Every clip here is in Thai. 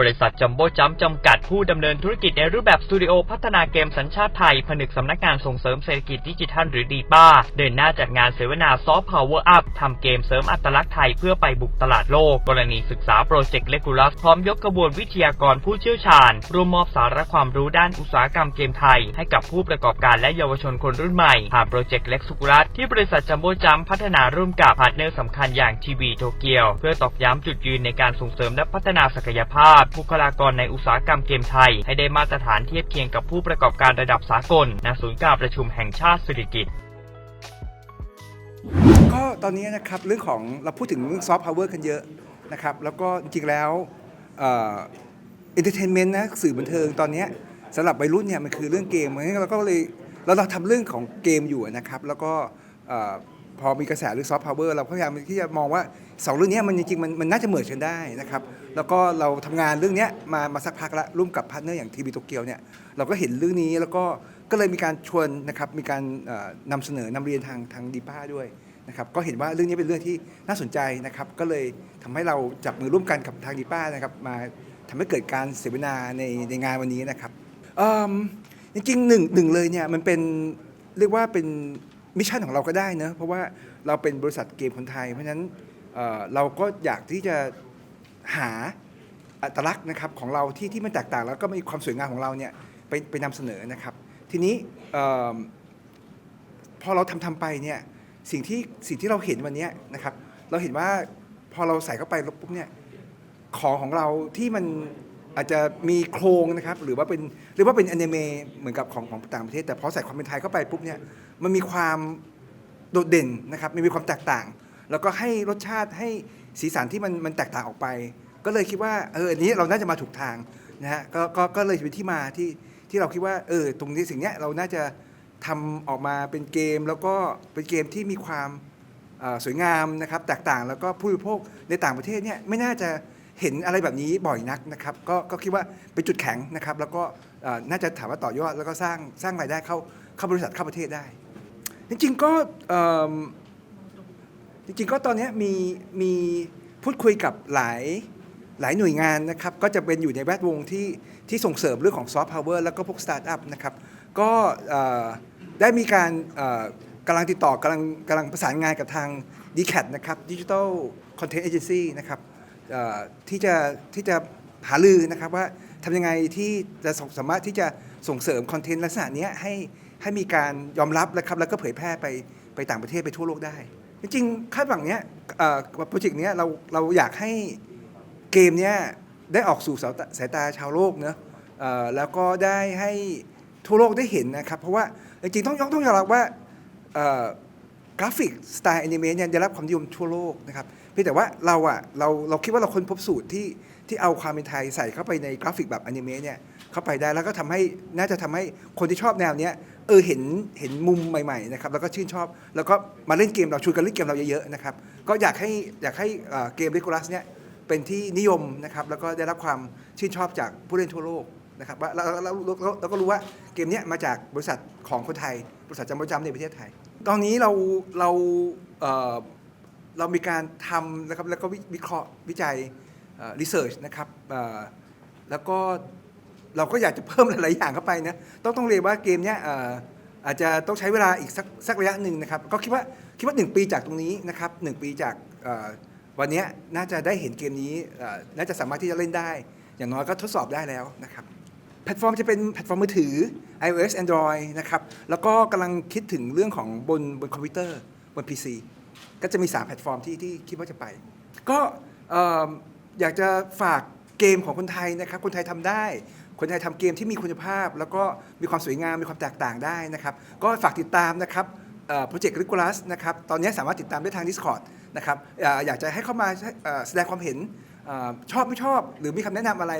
บริษัทจัมโบ้จัมจำกัดผู้ดำเนินธุรกิจในรูปแบบสตูดิโอพัฒนาเกมสัญชาติไทย ผนึกสำนักงานส่งเสริมเศรษฐกิจดิจิทัลหรือดีป้า เดินหน้าจัดงานเสวนาซอฟต์พาวเวอร์อัพทำเกมเสริมอัตลักษณ์ไทยเพื่อไปบุกตลาดโลก กรณีศึกษาโปรเจกต์เลกูลัสพร้อมยกกระบวนวิทยากรผู้เชี่ยวชาญร่วมมอบสาระความรู้ด้านอุตสาหกรรมเกมไทย ให้กับผู้ประกอบการและเยาวชนคนรุ่นใหม่ผ่านโปรเจกต์เล็กสุกุรัสที่บริษัทจัมโบ้จัมพัฒนาร่วมกับพาร์ทเนอร์สำคัญอย่างทีวีโตเกียว เพื่อตอกย้ำจุดยืนในการส่งเสริมและพัฒนาศักยภาพบุคลากรในอุตสาหกรรมเกมไทย ให้ได้มาตรฐานเทียบเคียงกับผู้ประกอบการระดับสากลณศูนย์การประชุมแห่งชาติสุริกิตก็ตอนนี้นะครับเรื่องของเราพูดถึงเรื่องซอฟต์พาวเวอร์กันเยอะนะครับแล้วก็จริงแล้วเอ่อนเตอร์เทนเมนต์นะสื่อบันเทิงตอนนี้สำหรับวัยรุ่นเนี่ยมันคือเรื่องเกมเพราะฉะนั้นเราก็เลยเราเราทำเรื่องของเกมอยู่นะครับ แล้วก็เออ พอมีกระแสเรื่องซอฟต์พาวเวอร์เราพยายามที่จะมองว่าสองเรื่องนี้มันจริงๆมันมันน่าจะเหมือนกันได้นะครับแล้วก็เราทำงานเรื่องนี้มามาสักพักละร่วมกับพาร์ทเนอร์อย่างทีวีโตเกียวเนี่ยเราก็เห็นเรื่องนี้แล้วก็ก็เลยมีการชวนนะครับมีการเอ่อนำเสนอนำเรียนทางทางดีป้าด้วยนะครับก็เห็นว่าเรื่องนี้เป็นเรื่องที่น่าสนใจนะครับก็เลยทำให้เราจับมือร่วมกันกับทางดีป้านะครับมาทำให้เกิดการเสวนาในในงานวันนี้นะครับจริงๆหนึ่งหนึ่งเลยเนี่ยมันเป็นเรียกว่าเป็น มิชชั่นของเราก็ได้เนะเพราะว่าเราเป็นบริษัทเกมคนไทย เพราะฉะนั้นเอ่อเราก็อยากที่จะหาอัตลักษณ์นะครับของเราที่ที่มันแตกต่างแล้วก็มีความสวยงามของเราเนี่ยไปไปนำเสนอนะครับ ทีนี้เอิ่มพอเราทำทำไปเนี่ยสิ่งที่สิ่งที่เราเห็นวันเนี้ยนะครับ เราเห็นว่าพอเราใส่เข้าไปปุ๊บเนี่ยของของเราที่มัน อาจจะมีโครงนะครับหรือว่าเป็นหรือว่าเป็นอนิเมะเหมือนกับของของต่างประเทศ แต่พอใส่ความเป็นไทยเข้าไปปุ๊บเนี่ยมันมีความโดดเด่นนะครับมันมีความแตกต่าง แล้วก็ให้รสชาติให้สีสันที่มันมันแตกต่างออกไป ก็เลยคิดว่าเอออันนี้เราน่าจะมาถูกทางนะฮะก็ก็ก็เลยเป็นที่มาที่ที่เราคิดว่าเออตรงนี้สิ่งเนี้ยเราน่าจะทำออกมาเป็นเกม แล้วก็เป็นเกมที่มีความสวยงามนะครับแตกต่างแล้วก็ผู้บริโภคในต่างประเทศเนี่ยไม่น่าจะ เห็นอะไรแบบนี้บ่อยนักนะครับก็ก็คิดว่าเป็นจุดแข็งนะครับ แล้วก็น่าจะถามว่าต่อยอดแล้วก็สร้างสร้างรายได้เข้าเข้าบริษัทเข้าประเทศได้ จริงๆก็จริงๆก็ตอนนี้มีมีพูดคุยกับหลายหลายหน่วยงานนะครับ ก็จะเป็นอยู่ในแวดวงที่ที่ส่งเสริมเรื่องของซอฟต์พาวเวอร์แล้วก็พวกสตาร์ทอัพนะครับ ก็ได้มีการกำลังติดต่อกำลังกำลังประสานงานกับทาง d c a t นะครับ Digital Content Agency นะครับ เอ่อที่จะที่จะหาลือนะครับว่าทำยังไงที่จะสสามารถที่จะส่งเสริมคอนเทนต์ลักษณะเนี้ยให้ให้มีการยอมรับนะครับแล้วก็เผยแพร่ไปไปต่างประเทศไปทั่วโลกได้ จริงๆคาดหวังเนี้ยเอ่อโปรเจกต์เนี้ยเราเราอยากให้ เกมเนี้ยได้ออกสู่สายตาสายตาชาวโลกเนอะเอ่อแล้วก็ได้ให้ทั่วโลกได้เห็นนะครับ เพราะว่าจริงๆต้องยกต้องยอมรับว่าเอ่อกราฟิกสไตล์แอนิเมะเนี่ยได้รับความนิยมทั่วโลกนะครับ เพียงแต่ว่าเราอะเราเราคิดว่าเราค้นพบสูตรที่ที่เอาความเป็นไทยใส่เข้าไปในกราฟิกแบบแอนิเมะเนี่ยเข้าไปได้แล้วก็ทำให้น่าจะทำให้คนที่ชอบแนวเนี้ยเออเห็นเห็นมุมใหม่ๆนะครับแล้วก็ชื่นชอบ แล้วก็มาเล่นเกมเราชวนกันเล่นเกมเราเยอะๆนะครับก็อยากให้อยากให้เอ่อเกม r e g u l a s เนี่ยเป็นที่นิยมนะครับแล้วก็ได้รับความชื่นชอบจากผู้เล่นทั่วโลกนะครับว่าแล้วแล้วแล้วแล้วแล้วก็รู้ว่าเกมเนี้ยมาจากบริษัทของคนไทย บริษัทจำประจำในประเทศไทย ตอนนี้เราเรา เรามีการทำนะครับแล้วก็วิเคราะห์วิจัยรีเสิร์ชนะครับแล้วก็เราก็อยากจะเพิ่มหลาย ๆ อย่างเข้าไปนะต้องต้องเรียนว่าเกมเนี้ยอาจจะต้องใช้เวลาอีกสักสักระยะหนึ่งนะครับ ก็คิดว่าคิดว่า 1 ปีจากตรงนี้นะครับหปีจากวันนี้น่าจะได้เห็นเกมนี้น่าจะสามารถที่จะเล่นได้ อย่างน้อยก็ทดสอบได้แล้วนะครับแพลตฟอร์มจะเป็นแพลตฟอร์มมือถือ iOS Android นะครับแล้วก็กำลังคิดถึงเรื่องของบนบนคอมพิวเตอร์บน PC ก็จะมี 3 แพลตฟอร์มที่ที่คิดว่าจะไป ก็เอิ่มอยากจะฝากเกมของคนไทยนะครับ คนไทยทำได้ คนไทยทำเกมที่มีคุณภาพ แล้วก็มีความสวยงามมีความแตกต่างได้นะครับ ก็ฝากติดตามนะครับโปรเจกต์ริกูลัสนะครับ ตอนนี้สามารถติดตามได้ทาง Discord นะครับเอ่ออยากจะให้เข้ามาเอ่อแสดงความเห็น ชอบไม่ชอบ หรือมีคำแนะนำอะไร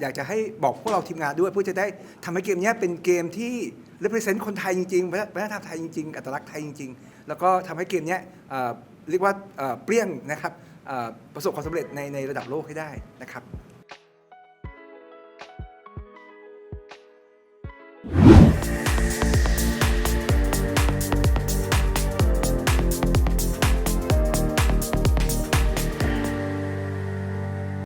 อยากจะให้บอกพวกเราทีมงานด้วยเพื่อจะได้ทำให้เกมนี้เป็นเกมที่ represent คนไทยจริงๆวัฒนธรรมไทยจริงๆ อัตลักษณ์ไทยจริงๆ แล้วก็ทำให้เกมนี้เรียกว่าเปรี้ยงนะครับประสบความสำเร็จในในระดับโลกให้ได้นะครับ